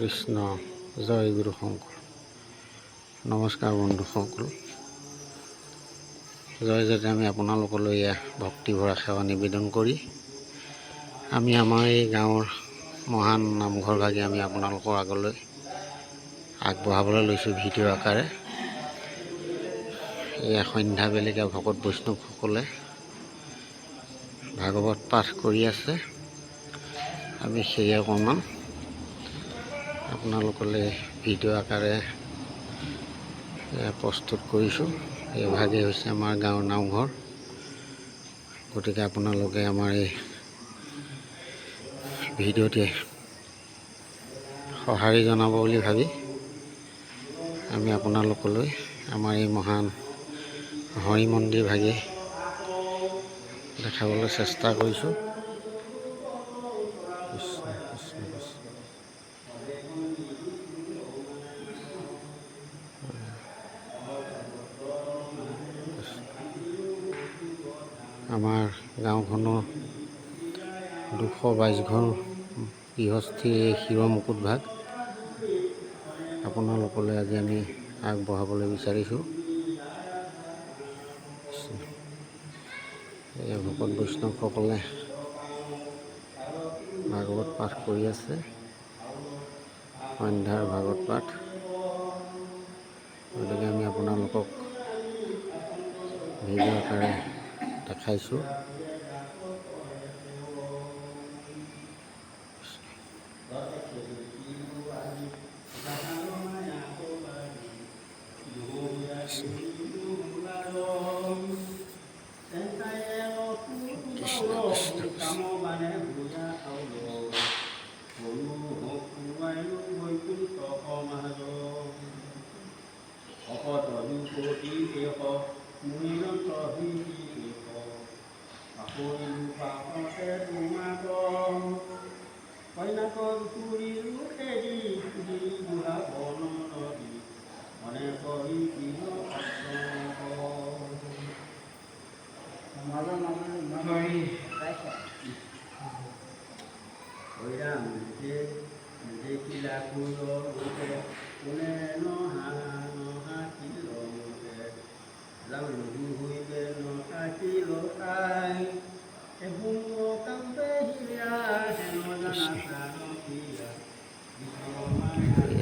কৃষ্ণ, জয় গুৰু শংকৰ নমস্কাৰ বন্ধুসকল জয় যাতে আমি আপোনালোকলৈ এয়া ভক্তিভৰা সেৱা নিবেদন কৰি আমি আমাৰ এই গাঁৱৰ মহান নামঘৰভাগি আমি আপোনালোকৰ আগলৈ আগবঢ়াবলৈ লৈছোঁ ভিডিঅ' আকাৰে। এয়া সন্ধ্যা বেলিকা ভকত বৈষ্ণৱসকলে ভাগৱত পাঠ কৰি আছে। আমি সেয়ে অকণমান আপোনালোকলৈ ভিডিঅ' আকাৰে প্ৰস্তুত কৰিছোঁ। এই ভাগেই হৈছে আমাৰ গাঁৱৰ নামঘৰ। গতিকে আপোনালোকে আমাৰ এই ভিডিঅ'তে সঁহাৰি জনাব বুলি ভাবি আমি আপোনালোকলৈ আমাৰ এই মহান হৰি মন্দিৰ ভাগি দেখাবলৈ চেষ্টা কৰিছোঁ। আমাৰ গাঁওখনৰ দুশ বাইছ ঘৰ গৃহস্থী এই শিৰ মুকুট ভাগ। আপোনালোকলৈ আজি আমি আগবঢ়াবলৈ বিচাৰিছোঁ। এই ভকত বৈষ্ণৱসকলে ভাগৱত পাঠ কৰি আছে। সন্ধ্যাৰ ভাগৱত পাঠ। গতিকে আমি আপোনালোকক ভিডিঅ' আকাৰে 开锁。是的，是的，是的。 คุณปากมาเตตุมาตอมไปนักกุริลุเตดีดีบุระโอนโนดีมเนกริกิโนปัสโนโกมาลมาลมาลไปโอ้ยนะมันเจมันเจกิลาคุโรลุเตคุณเนโนหาโนหากิโลลุเตลาลุ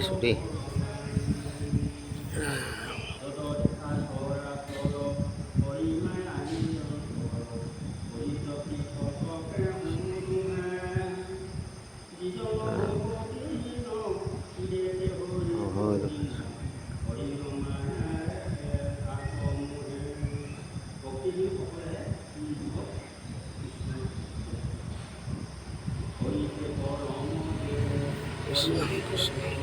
Oh, itu. Krishna, Krishna.